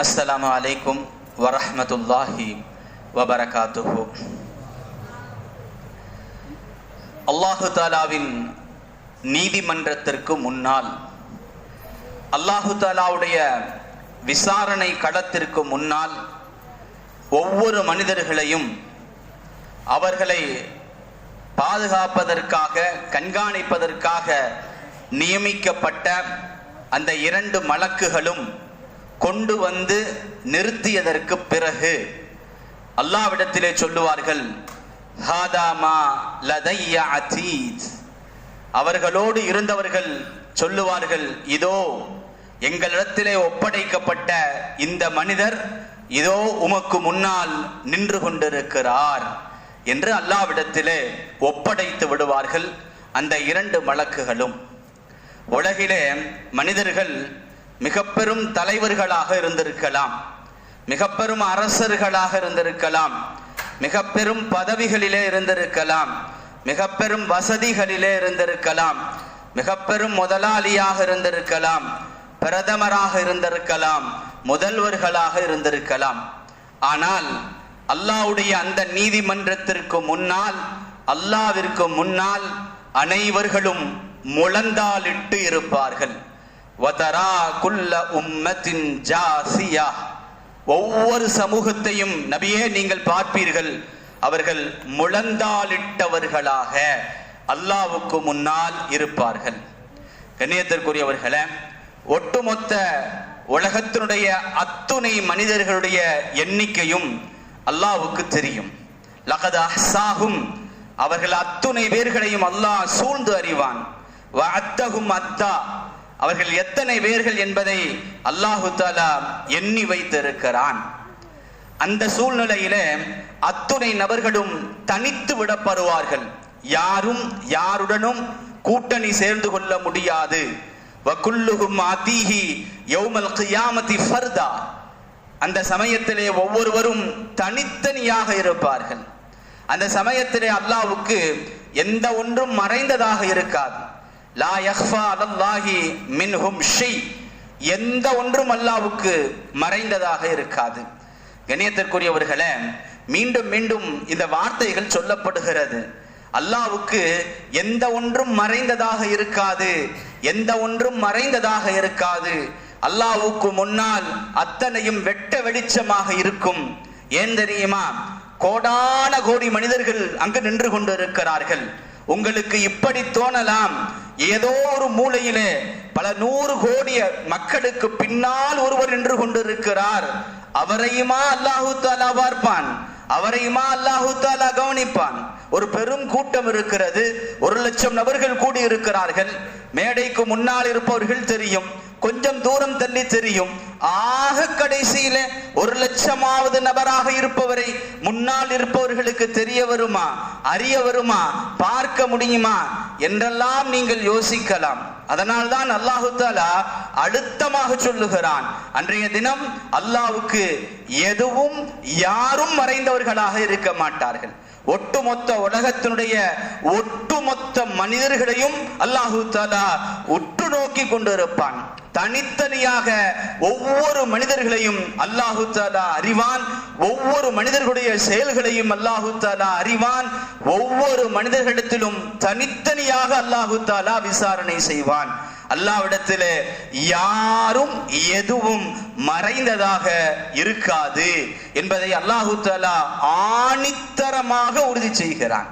அஸ்ஸலாமு அலைக்கும் வரமத்துல்லாஹி வபரகாத்துஹு அல்லாஹு தாலாவின் நீதிமன்றத்திற்கு முன்னால் அல்லாஹு தாலாவுடைய விசாரணை களத்திற்கு முன்னால் ஒவ்வொரு மனிதர்களையும் அவர்களை பாதுகாப்பதற்காக கண்காணிப்பதற்காக நியமிக்கப்பட்ட அந்த இரண்டு மலக்குகளும் கொண்டு வந்து நிறுத்தியதற்கு பிறகு அல்லாவிடத்திலே சொல்லுவார்கள் ஹாதாமா அவர்களோடு இருந்தவர்கள் சொல்லுவார்கள் இதோ எங்களிடத்திலே ஒப்படைக்கப்பட்ட இந்த மனிதர் இதோ உமக்கு முன்னால் நின்று கொண்டிருக்கிறார் என்று அல்லாவிடத்திலே ஒப்படைத்து விடுவார்கள் அந்த இரண்டு வழக்குகளும். உலகிலே மனிதர்கள் மிக பெரும் தலைவர்களாக இருந்திருக்கலாம். மிக பெரும் அரசர்களாக இருந்திருக்கலாம். மிக பெரும் பதவிகளிலே இருந்திருக்கலாம். மிக பெரும் வசதிகளிலே இருந்திருக்கலாம். மிக பெரும் முதலாளியாக இருந்திருக்கலாம். பிரதமராக இருந்திருக்கலாம். முதல்வர்களாக இருந்திருக்கலாம். ஆனால் அல்லாவுடைய அந்த நீதிமன்றத்திற்கு முன்னால் அல்லாவிற்கு முன்னால் அனைவர்களும் முழந்தாலிட்டு இருப்பார்கள். வதரா குல்ல உம்மத்தின் ஜாசியா. ஒவ்வொரு சமூகத்தையும் நபியே நீங்கள் பார்ப்பீர்கள். அவர்கள் முழந்தாளிட்டவர்களாக அல்லாவுக்கு முன்னால் இருப்பார்கள். கண்ணியத்திற்குரியவர்களே ஒட்டுமொத்த உலகத்தினுடைய அத்துணை மனிதர்களுடைய எண்ணிக்கையும் அல்லாவுக்கு தெரியும். லகத அஹ்சாகும் அவர்கள் அத்துணை பேர்களையும் அல்லாஹ் சூழ்ந்து அறிவான். அத்தகும் அத்தா அவர்கள் எத்தனை பேர்கள் என்பதை அல்லாஹு தாலா எண்ணி வைத்திருக்கிறான். அந்த சூழ்நிலையில அத்துணை நபர்களும் தனித்து விடப்படுவார்கள். யாரும் யாருடனும் கூட்டணி சேர்ந்து கொள்ள முடியாது. வகுல்லுகும் அதீஹி யௌமல் கியாமதி ஃபர்தா. அந்த சமயத்திலே ஒவ்வொருவரும் தனித்தனியாக இருப்பார்கள். அந்த சமயத்திலே அல்லாவுக்கு எந்த ஒன்றும் மறைந்ததாக இருக்காது. லா யஹ்ஃபா அலல்லாஹி மின்ஹும் ஷெய். எந்த ஒன்றும் அல்லாவுக்கு மறைந்ததாக இருக்காது. கணியத்திற்குரியவர்களே மீண்டும் மீண்டும் இந்த வார்த்தைகள் சொல்லப்படுகிறது. அல்லாவுக்கு எந்த ஒன்றும் மறைந்ததாக இருக்காது. எந்த ஒன்றும் மறைந்ததாக இருக்காது. அல்லாவுக்கு முன்னால் அத்தனையும் வெட்ட வெளிச்சமாக இருக்கும். ஏன் தெரியுமா? கோடான கோடி மனிதர்கள் அங்கு நின்று கொண்டிருக்கிறார்கள். உங்களுக்கு இப்படி தோணலாம். ஏதோ ஒரு மூலையிலே பல நூறு கோடிய மக்களுக்கு பின்னால் ஒருவர் நின்று கொண்டிருக்கிறார். அவரையுமா அல்லாஹு தாலா பார்ப்பான். அவரையுமா அல்லாஹு தாலா கவனிப்பான். ஒரு பெரும் கூட்டம் இருக்கிறது. ஒரு லட்சம் நபர்கள் கூடி இருக்கிறார்கள் மேடைக்கு முன்னால் இருப்பவர்கள் தெரியும். கொஞ்சம் தூரம் தள்ளி தெரியும். ஆக கடைசியில ஒரு லட்சமாவது நபராக இருப்பவரை முன்னால் இருப்பவர்களுக்கு தெரிய வருமா அறிய வருமா பார்க்க முடியுமா என்றெல்லாம் நீங்கள் யோசிக்கலாம். அதனால்தான் அல்லாஹு தாலா அழுத்தமாக சொல்லுகிறான். அன்றைய தினம் அல்லாவுக்கு எதுவும் யாரும் மறைந்தவர்களாக இருக்க மாட்டார்கள். ஒட்டுமொத்த உலகத்தினுடைய ஒட்டுமொத்த மனிதர்களையும் அல்லாஹு தாலா உற்று நோக்கி கொண்டிருப்பான். தனித்தனியாக ஒவ்வொரு மனிதர்களையும் அல்லாஹு தாலா அறிவான். ஒவ்வொரு மனிதர்களுடைய செயல்களையும் அல்லாஹு தாலா அறிவான். ஒவ்வொரு மனிதர்களிடத்திலும் தனித்தனியாக அல்லாஹு தாலா விசாரணை செய்வான். அல்லாவிடத்தில் யாரும் எதுவும் மறைந்ததாக இருக்காது என்பதை அல்லாஹு தாலா ஆணித்தரமாக உறுதி செய்கிறான்.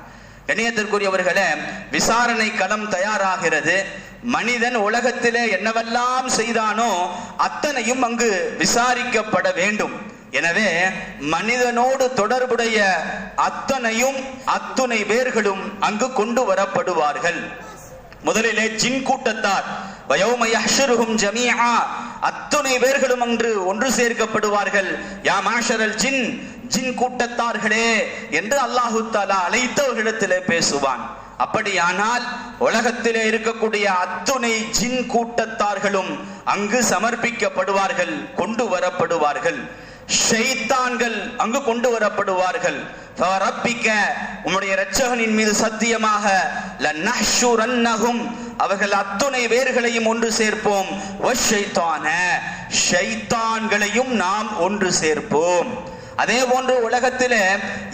கணியத்திற்குரியவர்களே விசாரணை களம் தயாராகிறது. மனிதன் உலகத்திலே என்னவெல்லாம் செய்தானோ அத்தனையும் அங்கு விசாரிக்கப்பட வேண்டும். எனவே மனிதனோடு தொடர்புடைய அத்தனையும் அத்துணை பேர்களும் அங்கு கொண்டு வரப்படுவார்கள். முதலிலே ஜின் கூட்டத்தார் ஜமீஆ அத்துணை பேர்களும் அன்று ஒன்று சேர்க்கப்படுவார்கள். யா மாஷரல் ஜின் ஜின் கூட்டத்தார்களே என்று அல்லாஹு தாலா அழைத்தவர்களிடத்திலே பேசுவான். அப்படியானால் உலகத்திலே இருக்கக்கூடிய அத்துணை ஜின் கூட்டத்தார்களும் அங்கு சமர்ப்பிக்கப்படுவார்கள் கொண்டு வரப்படுவார்கள். ஷைத்தான்கள் அங்கு கொண்டு வரப்படுவார்கள். ரப்பிக்க உம்முடைய இரட்சகனின் மீது சத்தியமாக அவர்கள் அத்துணை வேர்களையும் ஒன்று சேர்ப்போம். ஷைத்தான்களையும் நாம் ஒன்று சேர்ப்போம். அதே போன்று உலகத்தில்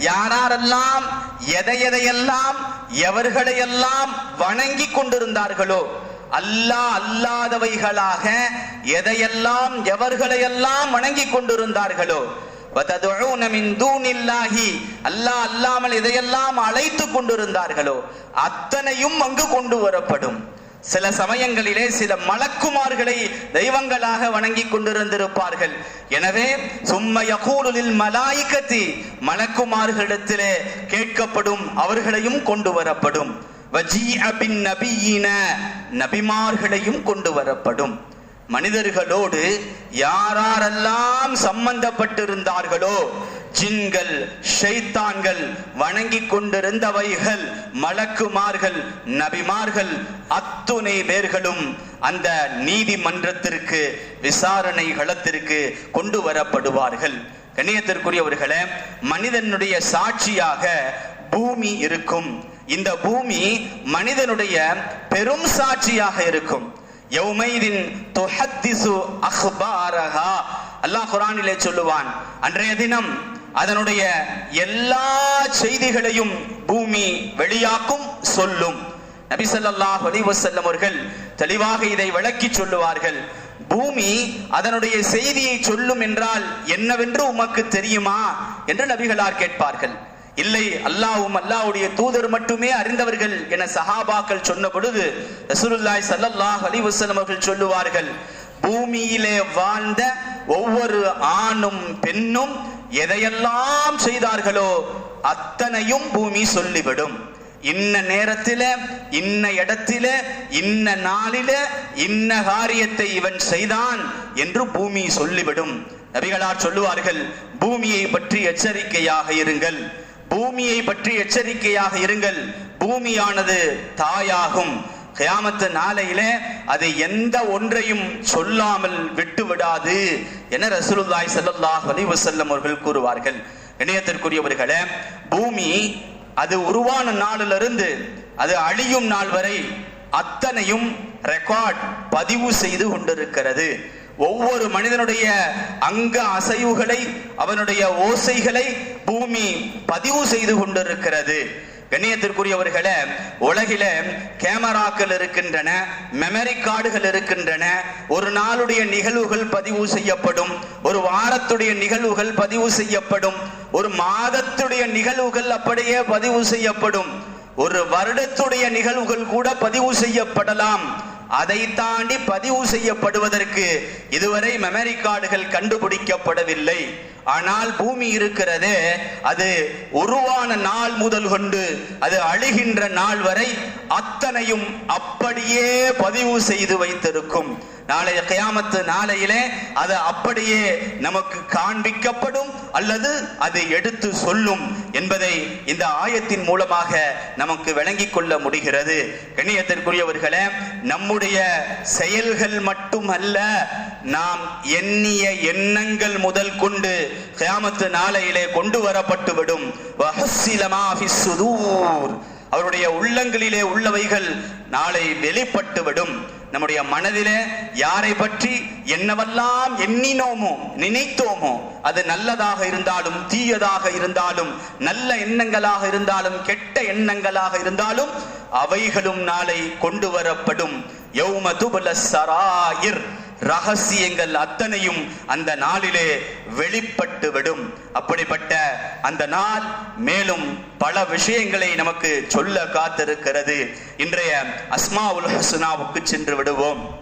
யாரெல்லாம் எதை எதையெல்லாம் எவர்களையெல்லாம் வணங்கி கொண்டிருந்தார்களோ அல்லா அல்லாதவைகளாக எதையெல்லாம் எவர்களையெல்லாம் வணங்கி கொண்டிருந்தார்களோ அல்லா அல்லாமல் இதையெல்லாம் அழைத்து கொண்டிருந்தார்களோ அத்தனையும் அங்கு கொண்டு வரப்படும். சில சமயங்களிலே சில மலக்குமார்களை தெய்வங்களாக வணங்கி கொண்டிருந்திருப்பார்கள். எனவே சும்மைய யகூலுலில் மலாயிக்கத்தி மலக்குமார்களிடத்திலே கேட்கப்படும் அவர்களையும் கொண்டு வரப்படும். நபிமார்களையும் கொண்டு வரப்படும். மனிதர்களோடு யாரெல்லாம் சம்பந்தப்பட்டிருந்தார்களோ ஜின்கள் ஷைத்தான்கள் வணங்கி கொண்டிருந்தவைகள் மலக்குமார்கள் நபிமார்கள் அத்துணை பேர்களும் அந்த நீதிமன்றத்திற்கு விசாரணை களத்திற்கு கொண்டு வரப்படுவார்கள். கண்ணியத்திற்குரியவர்களே மனிதனுடைய சாட்சியாக பூமி இருக்கும். இந்த பூமி மனிதனுடைய பெரும் சாட்சியாக இருக்கும். யௌமைதின் துஹத்திசு அஹ்பாரஹா. அல்லாஹ் குரானிலே சொல்லுவான் அன்றைய தினம் அதனுடைய எல்லா செய்திகளையும் பூமி வெளியாக்கும் சொல்லும். நபி அலிவசல்லம் அவர்கள் தெளிவாக இதை விளக்கி சொல்லுவார்கள். பூமி அதனுடைய செய்தியை சொல்லும் என்றால் என்னவென்று உமக்கு தெரியுமா? என்று நபிகளார் கேட்பார்கள். இல்லை அல்லாவும் அல்லாஹ்வுடைய தூதர் மட்டுமே அறிந்தவர்கள் என சஹாபாக்கள் சொன்ன பொழுது ரசூலுல்லாய் சல்லல்லாஹ் அலைஹி அவர்கள் சொல்லுவார்கள் பூமியிலே வாழ்ந்த ஒவ்வொரு ஆணும் பெண்ணும் எதையெல்லாம் செய்தார்களோ அத்தனையும் பூமி சொல்லிவிடும். இன்ன நேரத்தில இன்ன இடத்தில இன்ன நாளில இன்ன காரியத்தை இவன் செய்தான் என்று பூமி சொல்லிவிடும். நபிகளார் சொல்லுவார்கள் பூமியை பற்றி எச்சரிக்கையாக இருங்கள். பூமியை பற்றி எச்சரிக்கையாக இருங்கள். பூமியானது தாயாகும். கியாமத்து நாளையில அது எந்த ஒன்றையும் சொல்லாமல் விட்டு விடாது என ரசூலுல்லாய் சல்லாஹ் அலி வசல்லம் அவர்கள் கூறுவார்கள். இணையத்திற்குரியவர்களே பூமி அது உருவான நாளிலிருந்து அது அழியும் நாள் வரை அத்தனையும் ரெக்கார்ட் பதிவு செய்து கொண்டிருக்கிறது. ஒவ்வொரு மனிதனுடைய அங்க அசைவுகளை அவனுடைய ஓசைகளை பூமி பதிவு செய்து கொண்டிருக்கிறது. கண்ணியத்திற்குரியவர்களே உலகில கேமராக்கள் இருக்கின்றன மெமரி கார்டுகள் இருக்கின்றன. ஒரு நாளுடைய நிகழ்வுகள் பதிவு செய்யப்படும் ஒரு வாரத்துடைய நிகழ்வுகள் பதிவு செய்யப்படும் ஒரு மாதத்துடைய நிகழ்வுகள் அப்படியே பதிவு செய்யப்படும். ஒரு வருடத்துடைய நிகழ்வுகள் கூட பதிவு செய்யப்படலாம். அதை தாண்டி பதிவு செய்யப்படுவதற்கு இதுவரை மெமரி கார்டுகள் கண்டுபிடிக்கப்படவில்லை. ஆனால் பூமி இருக்கிறதே அது உருவான நாள் முதல் கொண்டு அது அழுகின்ற நாள் வரை அத்தனையும் அப்படியே பதிவு செய்து வைத்திருக்கும். நாளைய கயாமத்து நாளையிலே அது அப்படியே நமக்கு காண்பிக்கப்படும் அல்லது அதை எடுத்து சொல்லும் என்பதை இந்த ஆயத்தின் மூலமாக நமக்கு விளங்கிக் கொள்ள முடிகிறது. கண்ணியத்திற்குரியவர்களே நம்முடைய செயல்கள் மட்டுமல்ல நாம் எண்ணிய எண்ணங்கள் முதல் கொண்டு கியாமத்து நாளையிலே கொண்டு வரப்பட்டு விடும். சுதூர். அவருடைய உள்ளங்களிலே உள்ளவைகள் நாளை வெளிப்பட்டு விடும். நம்முடைய மனதிலே யாரை பற்றி என்னவெல்லாம் எண்ணினோமோ நினைத்தோமோ அது நல்லதாக இருந்தாலும் தீயதாக இருந்தாலும் நல்ல எண்ணங்களாக இருந்தாலும் கெட்ட எண்ணங்களாக இருந்தாலும் அவைகளும் நாளை கொண்டு வரப்படும். யௌம சராயிர் ரகசியங்கள் அத்தனையும் அந்த நாளிலே வெளிப்பட்டு விடும் அப்படிப்பட்ட அந்த நாள் மேலும் பல விஷயங்களை நமக்கு சொல்ல காத்திருக்கிறது. இன்றைய அஸ்மா உல் ஹசுனாவுக்கு சென்று விடுவோம்.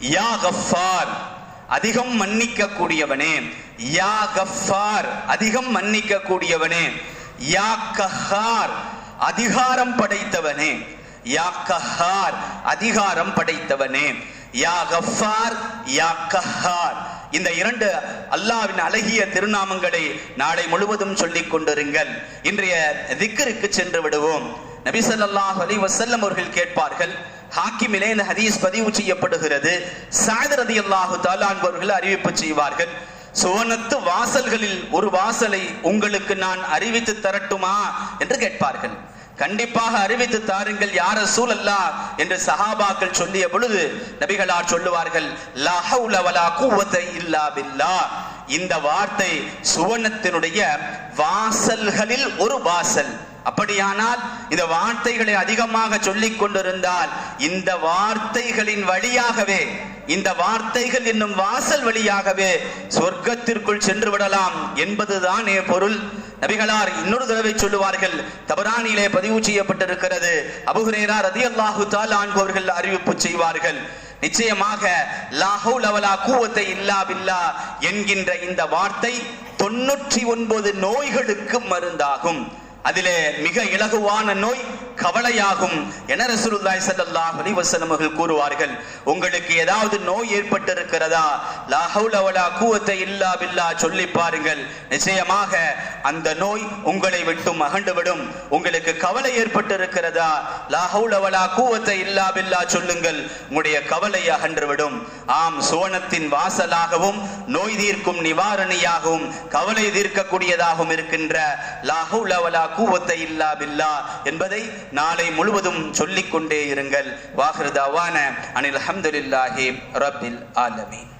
யா கஃபார் அதிகம் மன்னிக்க கூடியவனே யா கஃபார் அதிகம் மன்னிக்க கூடியவனே யா கஹார் அதிகாரம் படைத்தவனே. யா கஹார் அதிகாரம் படைத்தவனே. யா கஃபார் யா கஹார். இந்த இரண்டு அல்லாவின் அழகிய திருநாமங்களை நாளை முழுவதும் சொல்லிக் கொண்டிருங்கள். இன்றைய திக்கருக்கு சென்று விடுவோம். நபிசல்லாஹ் அலி வசல்லம் அவர்கள் கேட்பார்கள் ஹாக்கிமிலே இந்த ஹதீஸ் பதிவு செய்யப்படுகிறது. சாயத் அல்லாஹு தஆலா அவர்கள் அறிவிப்பு செய்வார்கள் சுவனத்து வாசல்களில் ஒரு வாசலை உங்களுக்கு நான் அறிவித்து தரட்டுமா? என்று கேட்பார்கள். கண்டிப்பாக அறிவித்து தாருங்கள் யார சூழல்லா என்று சஹாபாக்கள் சொல்லிய பொழுது நபிகளார் சொல்லுவார்கள் இல்லா இந்த வார்த்தை சுவனத்தினுடைய வாசல்களில் ஒரு வாசல். அப்படியானால் இந்த வார்த்தைகளை அதிகமாக சொல்லிக் கொண்டிருந்தால் இந்த வார்த்தைகளின் வழியாகவே இந்த வார்த்தைகள் என்னும் வாசல் வழியாகவே சொர்க்கத்திற்குள் சென்று விடலாம் என்பதுதானே பொருள். நபிகளார் இன்னொரு தடவை சொல்லுவார்கள் தபரானிலே பதிவு செய்யப்பட்டிருக்கிறது. அபுஹுரேரா ரதியல்லாஹு தாலா அவர்கள் அறிவிப்பு செய்வார்கள் நிச்சயமாக லாஹூல் அவலா கூவத்தை இல்லா பில்லா என்கின்ற இந்த வார்த்தை தொன்னூற்றி ஒன்பது நோய்களுக்கு மருந்தாகும். அதிலே மிக இலகுவான நோய் கவலையாகும் என ரசூலுல்லாஹி ஸல்லல்லாஹு அலைஹி வஸல்லம் அவர்கள் கூறுவார்கள். உங்களுக்கு ஏதாவது நோய் ஏற்பட்டிருக்கிறதா? லா ஹவுல வலா குவத்த இல்லா பில்லா சொல்லி பாருங்கள். நிச்சயமாக அந்த நோய் உங்களை விட்டு அகண்டுவிடும் உங்களுக்கு கவலை ஏற்பட்டிருக்கிறதா? லா ஹவுல வலா குவத்த இல்லா பில்லா சொல்லுங்கள். உங்களுடைய கவலை அகன்றுவிடும். ஆம் சுவனத்தின் வாசலாகவும் நோய் தீர்க்கும் நிவாரணியாகவும் கவலை தீர்க்கக்கூடியதாகவும் இருக்கின்ற லா ஹவுல வலா கூவத்தை இல்லா பில்லா என்பதை நாளை முழுவதும் சொல்லிக்கொண்டே இருங்கள். வாஹிருதாவான அனில் அஹமதுல்லாஹி ரபில் ஆலமீன்.